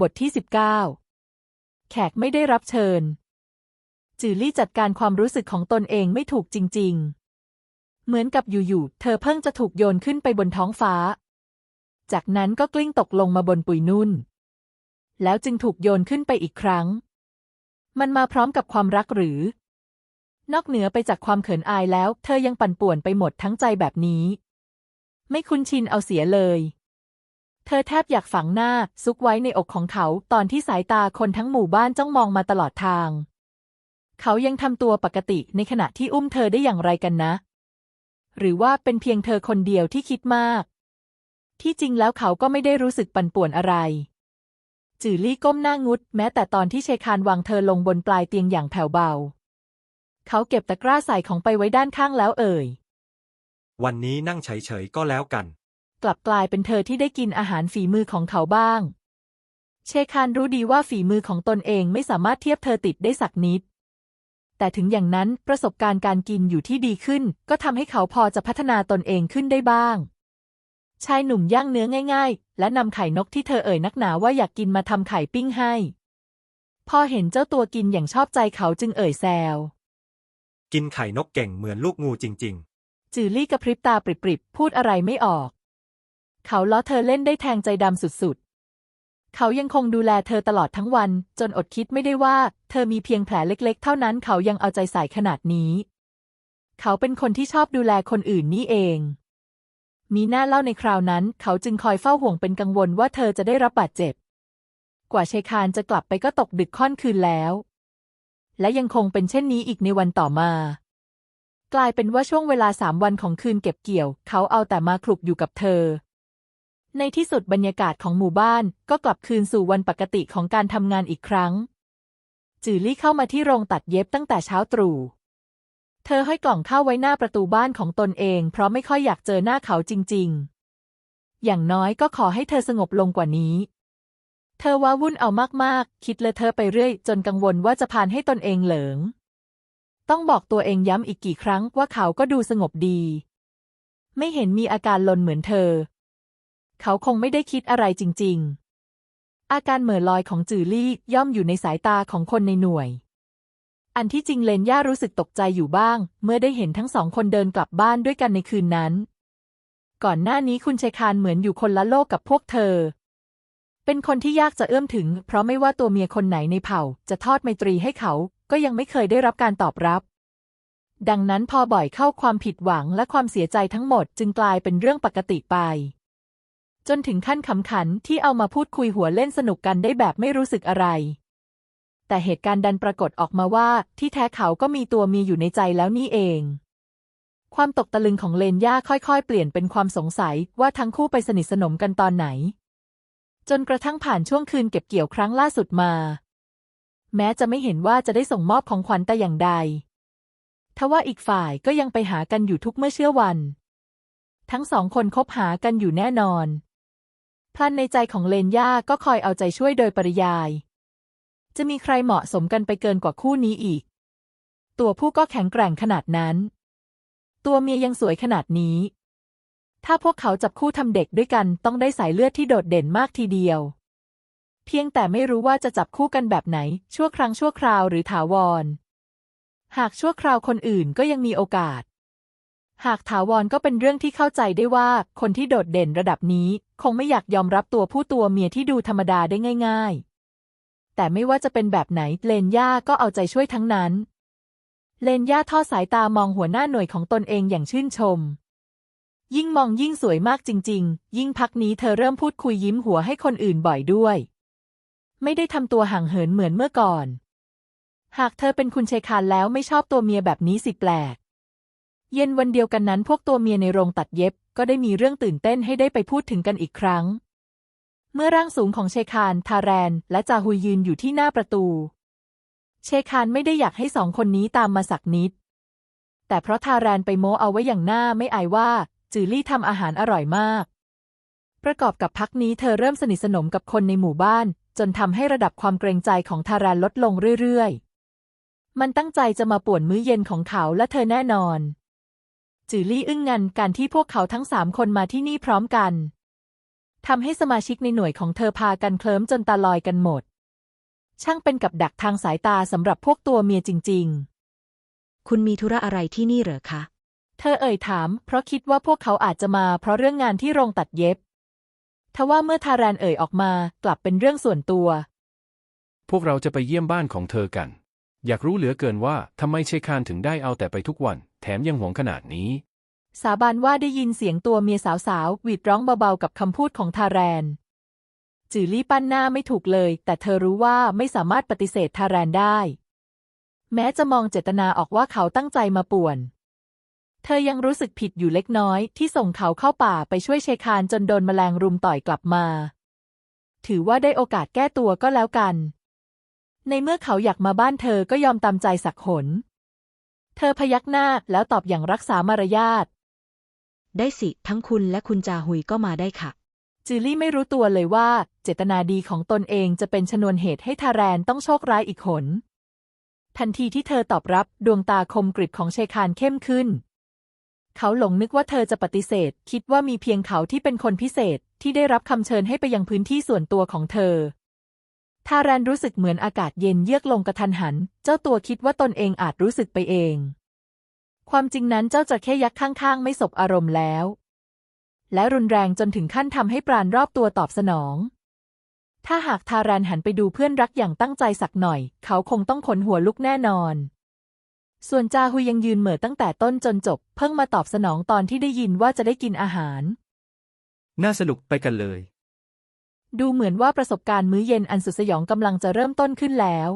บทที่ 19 แขกไม่ได้รับเชิญ จือลี่จัดการความรู้สึกของตนเองไม่ถูกจริง ๆ เหมือนกับอยู่ๆ เธอเพิ่งจะถูกโยนขึ้นไปบนท้องฟ้า จากนั้นก็กลิ้งตกลงมาบนปุยนุ่น แล้วจึงถูกโยนขึ้นไปอีกครั้ง มันมาพร้อมกับความรักหรือ นอกเหนือไปจากความเขินอายแล้ว เธอยังปั่นป่วนไปหมดทั้งใจแบบนี้ ไม่คุ้นชินเอาเสียเลย เธอแทบอยากฝังหน้าซุกไว้ในอกของเขาตอนที่สายตาคนทั้งหมู่บ้านจ้องมองมาตลอดทาง เขายังทำตัวปกติในขณะที่อุ้มเธอได้อย่างไรกันนะ หรือว่าเป็นเพียงเธอคนเดียวที่คิดมาก ที่จริงแล้วเขาก็ไม่ได้รู้สึกปั่นป่วนอะไร จือลี่ก้มหน้างุด แม้แต่ตอนที่เชคานวางเธอลงบนปลายเตียงอย่างแผ่วเบา เขาเก็บตะกร้าใส่ของไปไว้ด้านข้างแล้วเอ่ย วันนี้นั่งเฉยๆก็แล้วกัน กลับกลายเป็นเธอที่ได้กินอาหารฝีมือของเขาบ้าง เชคานรู้ดีว่าฝีมือของตนเองไม่สามารถเทียบเธอติดได้สักนิด แต่ถึงอย่างนั้นประสบการณ์การกินอยู่ที่ดีขึ้น ก็ทำให้เขาพอจะพัฒนาตนเองขึ้นได้บ้าง ชายหนุ่มย่างเนื้อง่าย ๆ และนำไข่นกที่เธอเอ่ยนักหนาว่าอยากกินมาทำไข่ปิ้งให้ พอเห็นเจ้าตัวกินอย่างชอบใจเขาจึงเอ่ยแซว กินไข่นกเก่งเหมือนลูกงูจริงจือลี่กระพริบตาปริบๆ พูดอะไรไม่ออก เขาล้อเธอเล่นได้แทงใจดำสุดๆ เขายังคงดูแลเธอตลอดทั้งวัน จนอดคิดไม่ได้ว่า เธอมีเพียงแผลเล็กๆ เท่านั้นเขายังเอาใจใส่ขนาดนี้ เขาเป็นคนที่ชอบดูแลคนอื่นนี่เอง มีหน้าเล่าในคราวนั้น เขาจึงคอยเฝ้าห่วงเป็นกังวลว่าเธอจะได้รับบาดเจ็บ กว่าเชคานจะกลับไปก็ตกดึกค่อนคืนแล้ว และยังคงเป็นเช่นนี้อีกในวันต่อมากลายเป็นว่าช่วงเวลาสามวันของคืนเก็บเกี่ยว เขาเอาแต่มาคลุกอยู่กับเธอ ในที่สุดบรรยากาศของหมู่บ้านก็กลับคืนสู่วันปกติของการทำงานอีกครั้ง จือลี่เข้ามาที่โรงตัดเย็บตั้งแต่เช้าตรู่ เธอห้อยกล่องข้าวไว้หน้าประตูบ้านของตนเอง เพราะไม่ค่อยอยากเจอหน้าเขาจริง ๆ อย่างน้อยก็ขอให้เธอสงบลงกว่านี้ เธอว้าวุ่นเอามากๆ คิดเลอะเธอไปเรื่อย จนกังวลว่าจะพานให้ตนเองเหลิง ต้องบอกตัวเองย้ำอีกกี่ครั้งว่าเขาก็ดูสงบดี ไม่เห็นมีอาการลนเหมือนเธอ เขาคงไม่ได้คิดอะไรจริง ๆ อาการเหม่อลอยของจือลี่ย่อมอยู่ในสายตาของคนในหน่วย อันที่จริงเลนย่ารู้สึกตกใจอยู่บ้าง เมื่อได้เห็นทั้งสองคนเดินกลับบ้านด้วยกันในคืนนั้น ก่อนหน้านี้คุณเชคานเหมือนอยู่คนละโลกกับพวกเธอ เป็นคนที่ยากจะเอื้อมถึง เพราะไม่ว่าตัวเมียคนไหนในเผ่า จะทอดไมตรีให้เขา ก็ยังไม่เคยได้รับการตอบรับดังนั้นพอบ่อยเข้าความผิดหวังและความเสียใจทั้งหมดจึงกลายเป็นเรื่องปกติไป จนถึงขั้นขำขันที่เอามาพูดคุยหัวเล่นสนุกกันได้แบบไม่รู้สึกอะไร แต่เหตุการณ์ดันปรากฏออกมาว่าที่แท้เขาก็มีตัวมีอยู่ในใจแล้วนี่เอง ความตกตะลึงของเลนย่าค่อยๆ เปลี่ยนเป็นความสงสัยว่าทั้งคู่ไปสนิทสนมกันตอนไหน จนกระทั่งผ่านช่วงคืนเก็บเกี่ยวครั้งล่าสุดมา แม้จะไม่เห็นว่าจะได้ส่งมอบของขวัญแต่อย่างใดทว่าอีกฝ่ายก็ยังไปหากันอยู่ทุกเมื่อเชื่อวัน ทั้งสองคนคบหากันอยู่แน่นอน พลันในใจของเลนย่าก็คอยเอาใจช่วยโดยปริยาย จะมีใครเหมาะสมกันไปเกินกว่าคู่นี้อีก ตัวผู้ก็แข็งแกร่งขนาดนั้น ตัวเมียยังสวยขนาดนี้ ถ้าพวกเขาจับคู่ทำเด็กด้วยกันต้องได้สายเลือดที่โดดเด่นมากทีเดียว เพียงแต่ไม่รู้ว่าจะจับคู่กันแบบไหน ชั่วครั้งชั่วคราวหรือถาวร หากชั่วคราวคนอื่นก็ยังมีโอกาสหากถาวรก็เป็นเรื่องที่เข้าใจได้ว่าคนที่โดดเด่นระดับนี้ คงไม่อยากยอมรับตัวผู้ตัวเมียที่ดูธรรมดาได้ง่าย ๆ แต่ไม่ว่าจะเป็นแบบไหนเลนย่าก็เอาใจช่วยทั้งนั้น เลนย่าทอดสายตามองหัวหน้าหน่วยของตนเองอย่างชื่นชม ยิ่งมองยิ่งสวยมากจริง ๆ ยิ่งพักนี้เธอเริ่มพูดคุยยิ้มหัวให้คนอื่นบ่อยด้วย ไม่ได้ทำตัวห่างเหินเหมือนเมื่อก่อน หากเธอเป็นคุณเชคานแล้วไม่ชอบตัวเมียแบบนี้สิแปลกเย็นวันเดียวกันนั้นพวกตัวเมียในโรงตัดเย็บ ก็ได้มีเรื่องตื่นเต้นให้ได้ไปพูดถึงกันอีกครั้ง เมื่อร่างสูงของเชคาน ทาแรน และจาฮุยยืนอยู่ที่หน้าประตู เชคานไม่ได้อยากให้สองคนนี้ตามมาสักนิด แต่เพราะทาแรนไปโม้เอาไว้อย่างหน้าไม่อายว่า จือลี่ทำอาหารอร่อยมาก ประกอบกับพักนี้เธอเริ่มสนิทสนมกับคนในหมู่บ้าน จนทำให้ระดับความเกรงใจของทาแรนลดลงเรื่อยๆ มันตั้งใจจะมาป่วนมื้อเย็นของเขาและเธอแน่นอน จือลี่อึ้งงันการที่พวกเขาทั้งสามคนมาที่นี่พร้อมกันทำให้สมาชิกในหน่วยของเธอพากันเคลิ้มจนตาลอยกันหมด ช่างเป็นกับดักทางสายตาสำหรับพวกตัวเมียจริง ๆ คุณมีธุระอะไรที่นี่เหรอคะ เธอเอ่ยถาม เพราะคิดว่าพวกเขาอาจจะมาเพราะเรื่องงานที่โรงตัดเย็บ ทว่าเมื่อทารานเอ่ยออกมากลับเป็นเรื่องส่วนตัว พวกเราจะไปเยี่ยมบ้านของเธอกัน อยากรู้เหลือเกินว่าทำไมเชคานถึงได้เอาแต่ไปทุกวัน แถมยังหวงขนาดนี้ สาบานว่าได้ยินเสียงตัวเมียสาวๆหวีดร้องเบาๆกับคำพูดของทาแรน จือลี่ปั้นหน้าไม่ถูกเลย แต่เธอรู้ว่าไม่สามารถปฏิเสธทาแรนได้ แม้จะมองเจตนาออกว่าเขาตั้งใจมาป่วน เธอยังรู้สึกผิดอยู่เล็กน้อย ที่ส่งเขาเข้าป่าไปช่วยเชคานจนโดนแมลงรุมต่อยกลับมา ถือว่าได้โอกาสแก้ตัวก็แล้วกัน ในเมื่อเขาอยากมาบ้านเธอก็ยอมตามใจสักหน เธอพยักหน้าแล้วตอบอย่างรักษามารยาท ได้สิ ทั้งคุณและคุณจาหุยก็มาได้ค่ะจูลี่ไม่รู้ตัวเลยว่า เจตนาดีของตนเองจะเป็นชนวนเหตุให้ทารานต้องโชคร้ายอีกหน ทันทีที่เธอตอบรับดวงตาคมกริบของเชคานเข้มขึ้น เขาหลงนึกว่าเธอจะปฏิเสธ คิดว่ามีเพียงเขาที่เป็นคนพิเศษที่ได้รับคำเชิญให้ไปยังพื้นที่ส่วนตัวของเธอ ทารานรู้สึกเหมือนอากาศเย็นเยือกลงกระทันหัน เจ้าตัวคิดว่าตนเองอาจรู้สึกไปเอง ความจริงนั้นเจ้าจะแค่ยักษ์ข้างๆ ไม่สบอารมณ์แล้ว และรุนแรงจนถึงขั้นทำให้ปราณรอบตัวตอบสนอง ถ้าหากทารานหันไปดูเพื่อนรักอย่างตั้งใจสักหน่อย เขาคงต้องขนหัวลุกแน่นอน ส่วนจาฮุยยังยืนเหม่อตั้งแต่ต้นจนจบ เพิ่งมาตอบสนองตอนที่ได้ยินว่าจะได้กินอาหาร น่าสนุกไปกันเลย ดูเหมือนว่าประสบการณ์มื้อเย็นอันสุดสยองกำลังจะเริ่มต้นขึ้นแล้ว